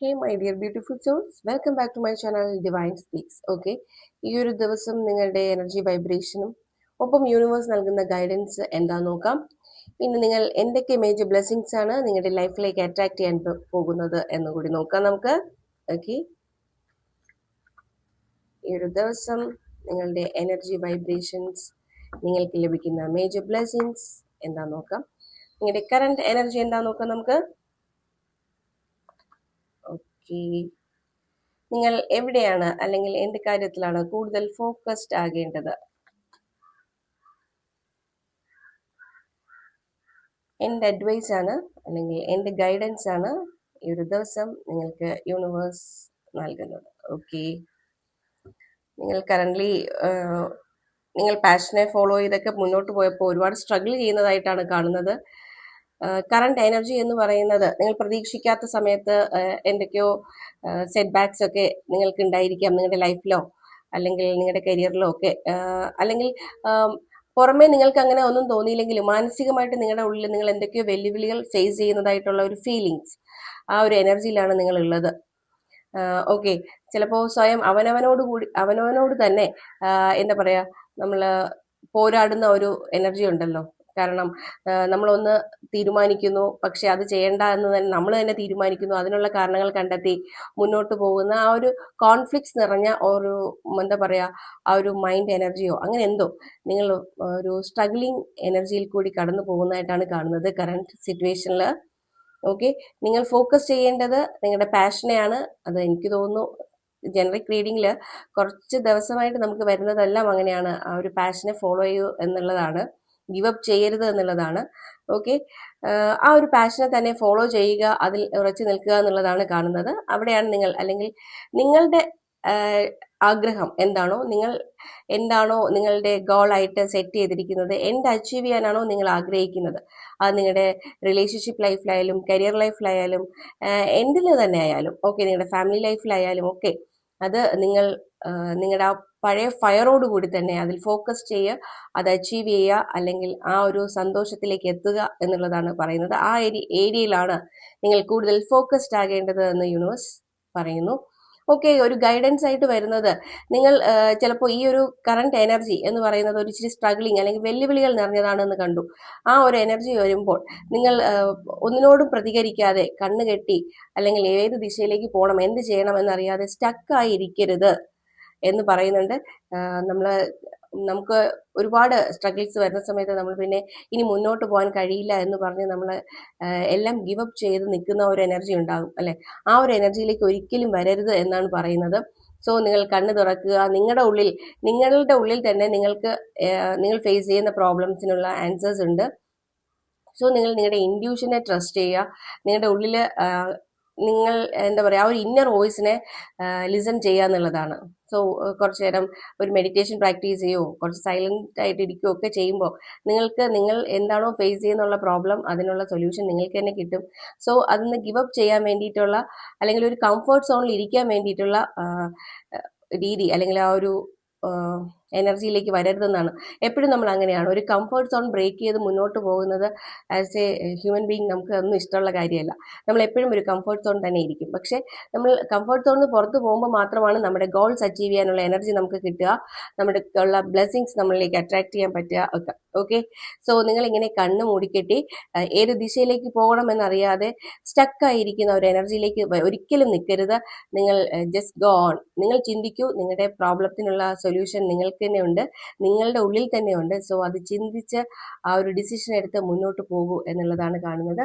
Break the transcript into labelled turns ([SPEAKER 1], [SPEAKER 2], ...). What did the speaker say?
[SPEAKER 1] Hey my dear beautiful souls welcome back to my channel divine speaks okay ഈ ഒരു ദിവസം നിങ്ങളുടെ energy വൈബ്രേഷനും ഒപ്പം യൂണിവേഴ്സ് നൽകുന്ന ഗൈഡൻസ് എന്താ നോക്കാം? ഇന്ന് നിങ്ങൾ എന്തൊക്കെ മേജർ ബ്ലെസ്സിങ്സ് ആണ് നിങ്ങളുടെ ലൈഫിലേക്ക് അട്രാക്ട് ചെയ്യാൻ പോകുന്നത് എന്ന് കൂടി നോക്കാം നമുക്ക് ഓക്കെ ഈ ഒരു ദിവസം നിങ്ങളുടെ എനർജി വൈബ്രേഷൻസ് നിങ്ങൾക്ക് ലഭിക്കുന്ന മേജർ ബ്ലെസ്സിങ്സ് എന്താ നോക്കാം? നിങ്ങളുടെ കറണ്ട് എനർജി എന്താ നോക്കാം നമുക്ക്? ഓക്കെ നിങ്ങൾ എവിടെയാണ് അല്ലെങ്കിൽ എന്ത് കാര്യത്തിലാണ് കൂടുതൽ ഫോക്കസ്ഡ് ആകേണ്ടത്? എന്റെ അഡ്വൈസ് ആണ് അല്ലെങ്കിൽ എന്റെ ഗൈഡൻസ് ആണ് ഈ ഒരു ദിവസം നിങ്ങൾക്ക് യൂണിവേഴ്സ് നൽകുന്നത്. ഓക്കെ നിങ്ങൾ കറന്റ്ലി നിങ്ങൾ പാഷനെ ഫോളോ ചെയ്തൊക്കെ മുന്നോട്ട് പോയപ്പോൾ ഒരുപാട് സ്ട്രഗിൾ ചെയ്യുന്നതായിട്ടാണ് കാണുന്നത്. കറണ്ട് എനർജി എന്ന് പറയുന്നത് നിങ്ങൾ പ്രതീക്ഷിക്കാത്ത സമയത്ത് എന്തൊക്കെയോ സെറ്റ് ബാക്സ് ഒക്കെ നിങ്ങൾക്ക് ഉണ്ടായിരിക്കാം നിങ്ങളുടെ ലൈഫിലോ അല്ലെങ്കിൽ നിങ്ങളുടെ കരിയറിലോ ഒക്കെ. അല്ലെങ്കിൽ പുറമേ നിങ്ങൾക്ക് അങ്ങനെ ഒന്നും തോന്നിയില്ലെങ്കിലും മാനസികമായിട്ട് നിങ്ങളുടെ ഉള്ളിൽ നിങ്ങൾ എന്തൊക്കെയോ വെല്ലുവിളികൾ ഫേസ് ചെയ്യുന്നതായിട്ടുള്ള ഒരു ഫീലിങ്സ് ആ ഒരു എനർജിയിലാണ് നിങ്ങൾ ഉള്ളത് ഓക്കെ ചിലപ്പോൾ സ്വയം അവനവനോട് കൂടി അവനവനോട് തന്നെ എന്താ പറയാ നമ്മൾ പോരാടുന്ന ഒരു എനർജി ഉണ്ടല്ലോ. കാരണം നമ്മളൊന്ന് തീരുമാനിക്കുന്നു. പക്ഷെ അത് ചെയ്യേണ്ട എന്ന് തന്നെ നമ്മൾ തന്നെ തീരുമാനിക്കുന്നു. അതിനുള്ള കാരണങ്ങൾ കണ്ടെത്തി മുന്നോട്ട് പോകുന്ന ആ ഒരു കോൺഫ്ലിക്ട്സ് നിറഞ്ഞ ഒരു എന്താ പറയുക ആ ഒരു മൈൻഡ് എനർജിയോ അങ്ങനെ എന്തോ നിങ്ങൾ ഒരു സ്ട്രഗ്ലിംഗ് എനർജിയിൽ കൂടി കടന്നു പോകുന്നതായിട്ടാണ് കാണുന്നത് കറണ്ട് സിറ്റുവേഷനിൽ ഓക്കെ നിങ്ങൾ ഫോക്കസ് ചെയ്യേണ്ടത് നിങ്ങളുടെ പാഷനെയാണ് അത് എനിക്ക് തോന്നുന്നു ജനറിക് റീഡിങ്ങിൽ കുറച്ച് ദിവസമായിട്ട് നമുക്ക് വരുന്നതെല്ലാം അങ്ങനെയാണ്. ആ ഒരു പാഷനെ ഫോളോ ചെയ്യൂ എന്നുള്ളതാണ്. ഗിവ് അപ്പ് ചെയ്യരുത് എന്നുള്ളതാണ്. ഓക്കെ ആ ഒരു പാഷനെ തന്നെ ഫോളോ ചെയ്യുക അതിൽ ഉറച്ചു നിൽക്കുക എന്നുള്ളതാണ് കാണുന്നത്. അവിടെയാണ് നിങ്ങൾ അല്ലെങ്കിൽ നിങ്ങളുടെ ആഗ്രഹം എന്താണോ നിങ്ങൾ എന്താണോ നിങ്ങളുടെ ഗോളായിട്ട് സെറ്റ് ചെയ്തിരിക്കുന്നത് എന്ത് അച്ചീവ് ചെയ്യാനാണോ നിങ്ങൾ ആഗ്രഹിക്കുന്നത്. അത് നിങ്ങളുടെ റിലേഷൻഷിപ്പ് ലൈഫിലായാലും കരിയർ ലൈഫിലായാലും എന്തിൽ തന്നെ ആയാലും ഓക്കെ നിങ്ങളുടെ ഫാമിലി ലൈഫിലായാലും ഒക്കെ അത് നിങ്ങൾ നിങ്ങളുടെ ആ പഴയ ഫയറോട് കൂടി തന്നെ അതിൽ ഫോക്കസ് ചെയ്യുക അത് അച്ചീവ് ചെയ്യുക അല്ലെങ്കിൽ ആ ഒരു സന്തോഷത്തിലേക്ക് എത്തുക എന്നുള്ളതാണ് പറയുന്നത്. ആ ഏരി ഏരിയയിലാണ് നിങ്ങൾ കൂടുതൽ ഫോക്കസ്ഡ് ആകേണ്ടത് എന്ന് യൂണിവേഴ്സ് പറയുന്നു. ഓക്കെ ഒരു ഗൈഡൻസ് ആയിട്ട് വരുന്നത്. നിങ്ങൾ ചിലപ്പോൾ ഈ ഒരു കറണ്ട് എനർജി എന്ന് പറയുന്നത് ഒരു ഇച്ചിരി സ്ട്രഗ്ലിംഗ് അല്ലെങ്കിൽ വെല്ലുവിളികൾ നിറഞ്ഞതാണെന്ന് കണ്ടു. ആ ഒരു എനർജി വരുമ്പോൾ നിങ്ങൾ ഒന്നിനോടും പ്രതികരിക്കാതെ കണ്ണ് കെട്ടി അല്ലെങ്കിൽ ഏത് ദിശയിലേക്ക് പോകണം എന്ത് ചെയ്യണം എന്നറിയാതെ സ്റ്റക്കായിരിക്കരുത് എന്ന് പറയുന്നുണ്ട്. നമ്മൾ നമുക്ക് ഒരുപാട് സ്ട്രഗിൾസ് വരുന്ന സമയത്ത് നമ്മൾ പിന്നെ ഇനി മുന്നോട്ട് പോകാൻ കഴിയില്ല എന്ന് പറഞ്ഞ് നമ്മൾ എല്ലാം ഗിവ് അപ്പ് ചെയ്ത് നിൽക്കുന്ന ഒരു എനർജി ഉണ്ടാകും അല്ലെ? ആ ഒരു എനർജിയിലേക്ക് ഒരിക്കലും വരരുത് എന്നാണ് പറയുന്നത്. സോ നിങ്ങൾ കണ്ണ് തുറക്കുക. നിങ്ങളുടെ ഉള്ളിൽ നിങ്ങളുടെ ഉള്ളിൽ തന്നെ നിങ്ങൾക്ക് നിങ്ങൾ ഫേസ് ചെയ്യുന്ന പ്രോബ്ലംസിനുള്ള ആൻസേഴ്സ് ഉണ്ട്. സോ നിങ്ങൾ നിങ്ങളുടെ ഇൻഡ്യൂഷനെ ട്രസ്റ്റ് ചെയ്യുക. നിങ്ങളുടെ ഉള്ളിൽ നിങ്ങൾ എന്താ പറയുക ആ ഒരു ഇന്നർ വോയിസിനെ ലിസൺ ചെയ്യുക എന്നുള്ളതാണ്. സോ കുറച്ച് നേരം ഒരു മെഡിറ്റേഷൻ പ്രാക്ടീസ് ചെയ്യുമോ കുറച്ച് സൈലന്റ് ആയിട്ട് ഇരിക്കുകയോ ഒക്കെ ചെയ്യുമ്പോൾ നിങ്ങൾക്ക് നിങ്ങൾ എന്താണോ ഫേസ് ചെയ്യുന്നുള്ള പ്രോബ്ലം അതിനുള്ള സൊല്യൂഷൻ നിങ്ങൾക്ക് തന്നെ കിട്ടും. സോ അതൊന്ന് ഗിവ് അപ്പ് ചെയ്യാൻ വേണ്ടിയിട്ടുള്ള അല്ലെങ്കിൽ ഒരു കംഫർട്ട് സോണിൽ ഇരിക്കാൻ വേണ്ടിയിട്ടുള്ള രീതി അല്ലെങ്കിൽ ആ ഒരു എനർജിയിലേക്ക് വരരുതെന്നാണ്. എപ്പോഴും നമ്മൾ അങ്ങനെയാണ്. ഒരു കംഫർട്ട് സോൺ ബ്രേക്ക് ചെയ്ത് മുന്നോട്ട് പോകുന്നത് ആസ് എ ഹ്യൂമൻ ബീങ് നമുക്ക് ഒന്നും ഇഷ്ടമുള്ള കാര്യമല്ല. നമ്മൾ എപ്പോഴും ഒരു കംഫർട്ട് സോൺ തന്നെ ഇരിക്കും. പക്ഷേ നമ്മൾ കംഫർട്ട് സോണിൽ നിന്ന് പുറത്ത് പോകുമ്പോൾ മാത്രമാണ് നമ്മുടെ ഗോൾസ് അച്ചീവ് ചെയ്യാനുള്ള എനർജി നമുക്ക് കിട്ടുക. നമ്മുടെ ഉള്ള ബ്ലെസ്സിങ്സ് നമ്മളിലേക്ക് അട്രാക്ട് ചെയ്യാൻ പറ്റുക ഒക്കെ. ഓക്കെ സോ നിങ്ങൾ ഇങ്ങനെ കണ്ണ് മൂടിക്കെട്ടി ഏത് ദിശയിലേക്ക് പോകണമെന്നറിയാതെ സ്റ്റക്കായിരിക്കുന്ന ഒരു എനർജിയിലേക്ക് ഒരിക്കലും നിൽക്കരുത്. നിങ്ങൾ ജസ്റ്റ് ഗോ ഓൺ നിങ്ങൾ ചിന്തിക്കൂ. നിങ്ങളുടെ പ്രോബ്ലത്തിനുള്ള സൊല്യൂഷൻ നിങ്ങൾക്ക് തന്നെ ഉണ്ട് നിങ്ങളുടെ ഉള്ളിൽ തന്നെ ഉണ്ട് സോ അത് ചിന്തിച്ച് ആ ഒരു ഡിസിഷൻ എടുത്ത് മുന്നോട്ട് പോകൂ എന്നുള്ളതാണ് കാണുന്നത്.